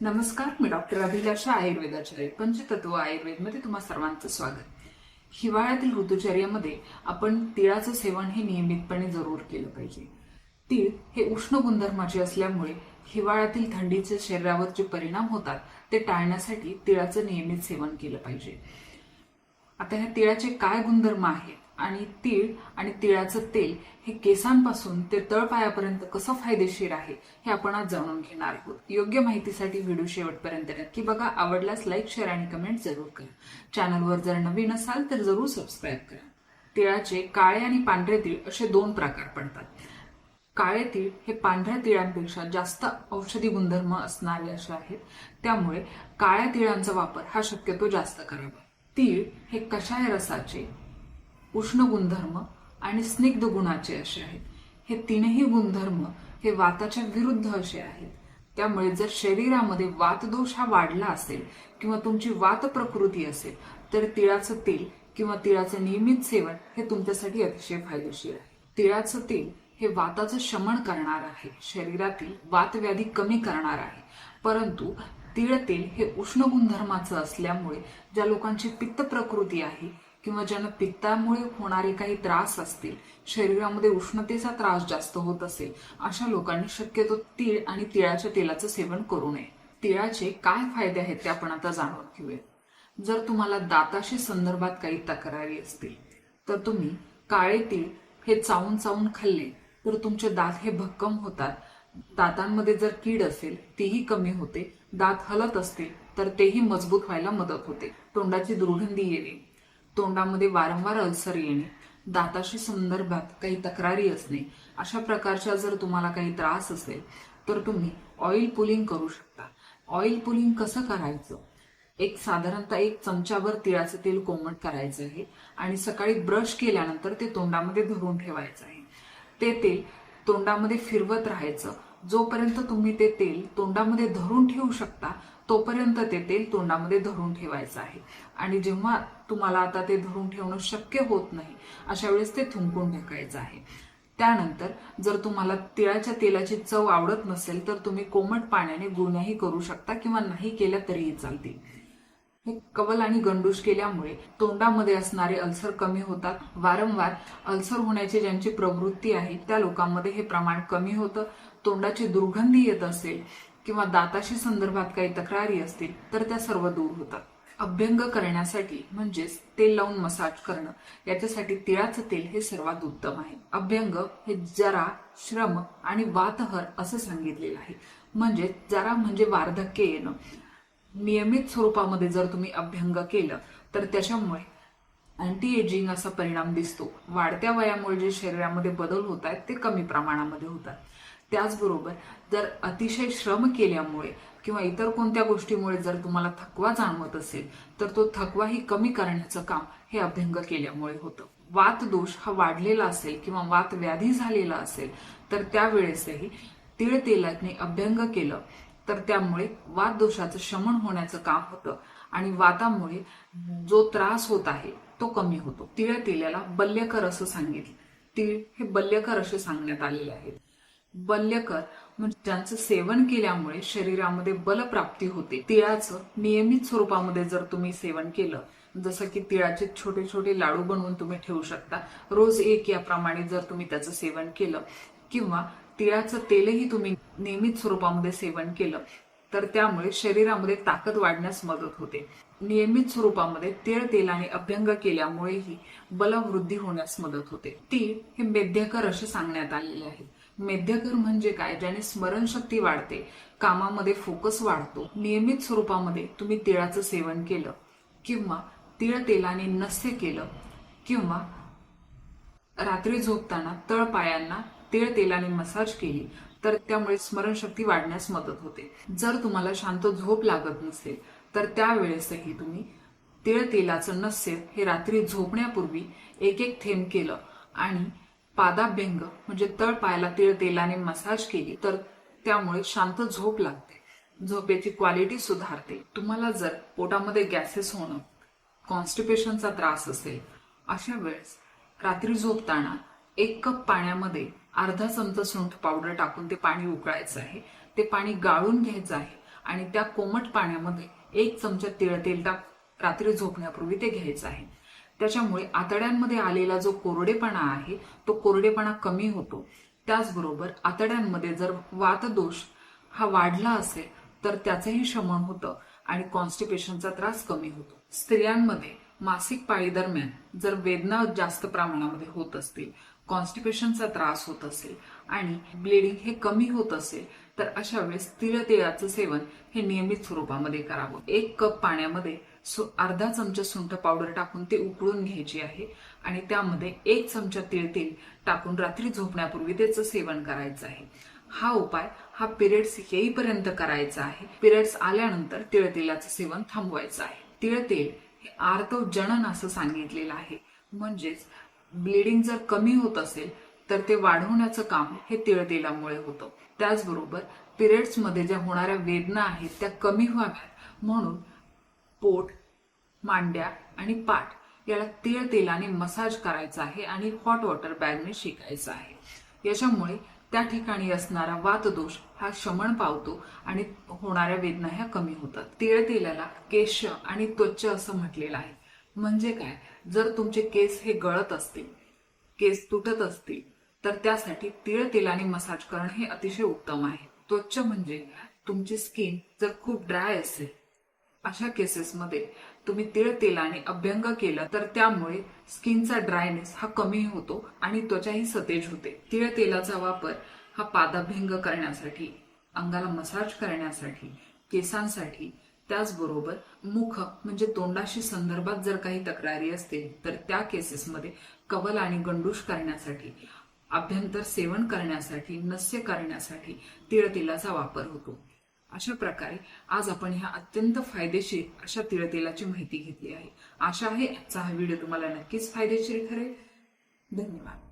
नमस्कार मी डॉक्टर अभिलाषा आयुर्वेदाचार्य पंचतत्व आयुर्वेदमध्ये तुम्हा सर्वांचं स्वागत. हिवाळ्यातील ऋतुचर्यामध्ये आपण तिळाचं सेवन हे नियमितपणे जरूर केलं पाहिजे. तीळ हे उष्ण गुणधर्माचे असल्यामुळे हिवाळ्यातील थंडीचे शरीरावर जे परिणाम होतात ते टाळण्यासाठी तिळाचं नियमित सेवन केलं पाहिजे. आता ह्या तिळाचे काय गुणधर्म आहेत? आणि तीळ आणि तिळाचं तेल हे केसांपासून ते तळपायापर्यंत कसं फायदेशीर आहे हे आपण आज जाणून घेणार आहोत. योग्य माहितीसाठी व्हिडिओ शेवटपर्यंत नक्की बघा. आवडल्यास लाईक शेअर आणि कमेंट जरूर करा. चॅनलवर जर नवीन असाल तर जरूर सबस्क्राईब करा. तिळाचे काळे आणि पांढरे तीळ असे दोन प्रकार पडतात. काळे तीळ हे पांढऱ्या तिळांपेक्षा जास्त औषधी गुणधर्म असणारे असे आहेत. त्यामुळे काळ्या तिळांचा वापर हा शक्यतो जास्त करावा. तीळ हे कषाय रसाचे उष्ण गुणधर्म आणि स्निग्ध गुणाचे असे आहेत. हे तीनही गुणधर्म हे वाताच्या विरुद्ध असे आहेत. त्यामुळे जर शरीरामध्ये वातदोष हा वाढला असेल किंवा तुमची वात प्रकृती असेल तर तिळाचं तेल किंवा तिळाचं नियमित सेवन हे तुमच्यासाठी अतिशय फायदेशीर आहे. तिळाचं तेल हे वाताचं शमन करणार आहे. शरीरातील वातव्याधी कमी करणार आहे. परंतु तिळ तेल हे उष्ण गुणधर्माचं असल्यामुळे ज्या लोकांची पित्त प्रकृती आहे किंवा ज्यांना पित्तामुळे होणारे काही त्रास असतील शरीरामध्ये उष्णतेचा त्रास जास्त होत असेल अशा लोकांनी शक्यतो तीळ आणि तिळाच्या तेलाचं सेवन करू नये. तिळाचे काय फायदे आहेत ते आपण आता जाणून घेऊया जर तुम्हाला दाताशी संदर्भात काही तक्रारी असतील तर तुम्ही काळे तीळ हे चावून चावून खाल्ले तर तुमचे दात हे भक्कम होतात. दातांमध्ये जर कीड असेल तीही कमी होते. दात हलत असतील तर तेही मजबूत व्हायला मदत होते. तोंडाची दुर्गंधी येणे तोंडामध्ये वारंवार अल्सर येणे दाताशी संदर्भात काही तक्रारी असणे अशा प्रकारच्या जर तुम्हाला काही त्रास असेल तर तुम्ही ऑइल पुलिंग करू शकता. ऑइल पुलिंग कसं करायचं? एक साधारणतः एक चमच्यावर तिळाचं तेल कोमट करायचं आहे आणि सकाळी ब्रश केल्यानंतर ते तोंडामध्ये धरून ठेवायचं आहे. ते तेल तोंडामध्ये फिरवत राहायचं. जोपर्यंत तुम्ही ते तेल तोंडामध्ये धरून ठेवू शकता तोपर्यंत ते तेल तोंडामध्ये धरून ठेवायचं आहे. आणि जेव्हा तुम्हाला आता ते धरून ठेवणं शक्य होत नाही अशा वेळेस ते थुंकून टाकायचं आहे. त्यानंतर जर तुम्हाला तिळाच्या तेलाची चव आवडत नसेल तर तुम्ही कोमट पाण्याने गुण्याही करू शकता किंवा नाही केल्या तरीही चालतील. हे कवल आणि गंडूश केल्यामुळे तोंडामध्ये असणारे अल्सर कमी होतात. वारंवार अल्सर होण्याची ज्यांची प्रवृत्ती आहे त्या लोकांमध्ये हे प्रमाण कमी होतं. तोंडाची दुर्गंधी येत असेल किंवा दाताशी संदर्भात काही तक्रारी असतील तर त्या सर्व दूर होतात. अभ्यंग करण्यासाठी म्हणजेच तेल लावून मसाज करणं याच्यासाठी तिळाचं तेल हे सर्वात उत्तम आहे. अभ्यंग हे जरा श्रम आणि वातहर असं सांगितलेलं आहे. म्हणजे जरा म्हणजे वार्धक्य येणं. नियमित स्वरूपामध्ये जर तुम्ही अभ्यंग केलं तर त्याच्यामुळे अँटी एजिंग असा परिणाम दिसतो. वाढत्या वयामुळे जे शरीरामध्ये बदल होत आहेत ते कमी प्रमाणामध्ये होतात. त्याचबरोबर जर अतिशय श्रम केल्यामुळे किंवा इतर कोणत्या गोष्टीमुळे जर तुम्हाला थकवा जाणवत असेल तर तो थकवाही कमी करण्याचं काम हे अभ्यंग केल्यामुळे होतं. वात दोष हा वाढलेला असेल किंवा वात व्याधी झालेला असेल तर त्यावेळेसही तीळ तेलाने अभ्यंग केलं तर त्यामुळे वात दोषाचं शमन होण्याचं काम होतं आणि वातामुळे जो त्रास होत आहे तो कमी होतो. तिळ तेलाला बल्यकर असं सांगितलं. तीळ हे बल्यकर असे सांगण्यात आलेले आहेत. बल्यकर म्हणजे ज्यांचं सेवन केल्यामुळे शरीरामध्ये बलप्राप्ती होते. तिळाचं नियमित स्वरूपामध्ये जर तुम्ही सेवन केलं जसं की तिळाचे छोटे छोटे लाडू बनवून तुम्ही ठेवू शकता. रोज एक याप्रमाणे जर तुम्ही त्याचं सेवन केलं किंवा तिळाचं तेलही तुम्ही नियमित स्वरूपामध्ये सेवन केलं तर त्यामुळे शरीरामध्ये ताकद वाढण्यास मदत होते. नियमित स्वरूपामध्ये तीळ तेलाने अभ्यंग केल्यामुळेही बलवृद्धी होण्यास मदत होते. तीळ हे मेध्यकर असे सांगण्यात आलेले आहे मेध्यकर म्हणजे काय? ज्याने स्मरणशक्ती वाढते कामामध्ये फोकस वाढतो. नियमित स्वरूपामध्ये तुम्ही तिळाचं सेवन केलं किंवा तिळ तेलाने नस्य केलं किंवा रात्री झोपताना तळ पायांना तेलाने मसाज केली तर त्यामुळे स्मरणशक्ती वाढण्यास मदत होते. जर तुम्हाला शांत झोप लागत नसेल तर त्यावेळेसही तुम्ही तिळ तेलाचं नस्य हे रात्री झोपण्यापूर्वी एक एक थेंब केलं आणि पादाभ्यंग म्हणजे तळ पायाला तीळ तेलाने मसाज केली तर त्यामुळे शांत झोप लागते. झोपेची क्वालिटी सुधारते. तुम्हाला जर पोटामध्ये गॅसेस होणं कॉन्स्टिपेशनचा त्रास असेल अशा वेळेस रात्री झोपताना एक कप पाण्यामध्ये अर्धा चमचा सुंठ पावडर टाकून ते पाणी उकळायचं आहे. ते पाणी गाळून घ्यायचं आहे आणि त्या कोमट पाण्यामध्ये एक चमचा तिळ तेल टाक रात्री झोपण्यापूर्वी ते घ्यायचं आहे. त्याच्यामुळे आतड्यांमध्ये आलेला जो कोरडेपणा आहे तो कोरडेपणा कमी होतो. त्याचबरोबर आतड्यांमध्ये जर वातदोष हा वाढला असेल तर त्याचंही शमन होतं आणि कॉन्स्टिपेशनचा त्रास कमी होतो. स्त्रियांमध्ये मासिक पाळी दरम्यान जर वेदना जास्त प्रमाणामध्ये होत असतील कॉन्स्टिपेशनचा त्रास होत असेल आणि ब्लिडिंग हे कमी होत असेल तर अशा वेळेस तिळतेळाचं सेवन हे नियमित स्वरूपामध्ये करावं. एक कप पाण्यामध्ये सु- अर्धा चमचा सुंठ पावडर टाकून ते उकळून घ्यायची आहे आणि त्यामध्ये एक चमचा तिळ तेल टाकून रात्री झोपण्यापूर्वी त्याचं सेवन करायचं आहे. हा उपाय हा पिरियड्स येईपर्यंत करायचा आहे. पिरियड्स आल्यानंतर तिळतेलाचं सेवन थांबवायचं आहे. तिळतेल हे आर्तव जनन असं सांगितलेलं आहे. म्हणजेच ब्लिडिंग जर कमी होत असेल तर ते वाढवण्याचं काम हे तिळतेलामुळे होतं. त्याचबरोबर पिरियड्समध्ये ज्या होणाऱ्या वेदना आहेत त्या कमी व्हाव्यात. म्हणून पोट मांड्या आणि पाठ याला तीळ तेलाने मसाज करायचा आहे आणि हॉट वॉटर बॅगने शेकायचं आहे. याच्यामुळे त्या ठिकाणी असणारा वातदोष हा शमन पावतो आणि होणाऱ्या वेदना ह्या कमी होतात. तीळ तेलाला केश आणि त्वच असं म्हटलेलं आहे. म्हणजे काय? जर तुमचे केस हे गळत असतील केस तुटत असतील तर त्यासाठी तीळ तेलाने मसाज करणं हे अतिशय उत्तम आहे. त्वच म्हणजे तुमची स्किन जर खूप ड्राय असेल अशा केसेसमध्ये तुम्ही तिळ तेलाने अभ्यंग केलं तर त्यामुळे स्किनचा ड्रायनेस हा कमी होतो आणि त्वचाही सतेज होते. तिळ तेलाचा वापर हा पादाभ्यंग करण्यासाठी अंगाला मसाज करण्यासाठी केसांसाठी त्याचबरोबर मुख म्हणजे तोंडाशी संदर्भात जर काही तक्रारी असतील तर त्या केसेसमध्ये कवल आणि गंडूश करण्यासाठी अभ्यंतर सेवन करण्यासाठी नस्य करण्यासाठी तिळतेलाचा वापर होतो. अशा प्रकारे आज आपण ह्या अत्यंत फायदेशीर अशा तिळतेलाची माहिती घेतली आहे. आशा आहे आजचा हा व्हिडिओ तुम्हाला नक्कीच फायदेशीर ठरेल. धन्यवाद.